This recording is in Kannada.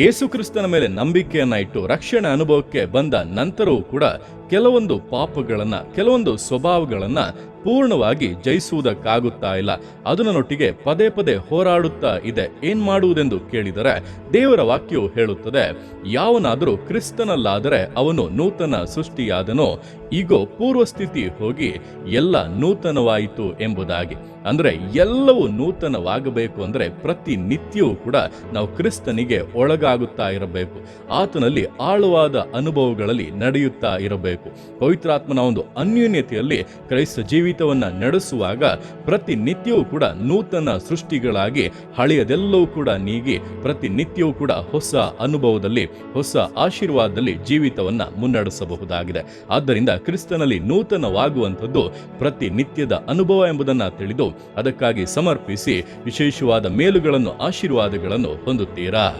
ಯೇಸುಕ್ರಿಸ್ತನ ಮೇಲೆ ನಂಬಿಕೆಯನ್ನ ಇಟ್ಟು ರಕ್ಷಣೆ ಅನುಭವಕ್ಕೆ ಬಂದ ನಂತರವೂ ಕೂಡ ಕೆಲವೊಂದು ಪಾಪಗಳನ್ನ, ಕೆಲವೊಂದು ಸ್ವಭಾವಗಳನ್ನ ಪೂರ್ಣವಾಗಿ ಜಯಿಸುವುದಕ್ಕಾಗುತ್ತಾ ಇಲ್ಲ. ಅದನ್ನೊಟ್ಟಿಗೆ ಪದೇ ಪದೇ ಹೋರಾಡುತ್ತಾ ಇದೆ. ಏನ್ ಮಾಡುವುದೆಂದು ಕೇಳಿದರೆ, ದೇವರ ವಾಕ್ಯವು ಹೇಳುತ್ತದೆ, ಯಾವನಾದರೂ ಕ್ರಿಸ್ತನಲ್ಲಾದರೆ ಅವನು ನೂತನ ಸೃಷ್ಟಿಯಾದನೋ, ಈಗ ಪೂರ್ವಸ್ಥಿತಿ ಹೋಗಿ ಎಲ್ಲ ನೂತನವಾಯಿತು ಎಂಬುದಾಗಿ. ಅಂದರೆ ಎಲ್ಲವೂ ನೂತನವಾಗಬೇಕು ಅಂದರೆ ಪ್ರತಿ ನಿತ್ಯವೂ ಕೂಡ ನಾವು ಕ್ರಿಸ್ತನಿಗೆ ಒಳಗಾಗುತ್ತಾ ಇರಬೇಕು. ಆತನಲ್ಲಿ ಆಳವಾದ ಅನುಭವಗಳಲ್ಲಿ ನಡೆಯುತ್ತಾ ಇರಬೇಕು. ಪವಿತ್ರಾತ್ಮನ ಒಂದು ಅನ್ಯೂನ್ಯತೆಯಲ್ಲಿ ಕ್ರೈಸ್ತ ಜೀವಿತವನ್ನು ನಡೆಸುವಾಗ ಪ್ರತಿನಿತ್ಯವೂ ಕೂಡ ನೂತನ ಸೃಷ್ಟಿಗಳಾಗಿ ಹಳೆಯದೆಲ್ಲವೂ ಕೂಡ ನೀಗಿ ಪ್ರತಿನಿತ್ಯವೂ ಕೂಡ ಹೊಸ ಅನುಭವದಲ್ಲಿ, ಹೊಸ ಆಶೀರ್ವಾದದಲ್ಲಿ ಜೀವಿತವನ್ನು ಮುನ್ನಡೆಸಬಹುದಾಗಿದೆ. ಆದ್ದರಿಂದ ಕ್ರಿಸ್ತನಲ್ಲಿ ನೂತನವಾಗುವಂಥದ್ದು ಪ್ರತಿನಿತ್ಯದ ಅನುಭವ ಎಂಬುದನ್ನು ತಿಳಿದು ಅದಕ್ಕಾಗಿ ಸಮರ್ಪಿಸಿ ವಿಶೇಷವಾದ ಮೇಲುಗಳನ್ನು, ಆಶೀರ್ವಾದಗಳನ್ನು ಹೊಂದುತ್ತೀರಾ?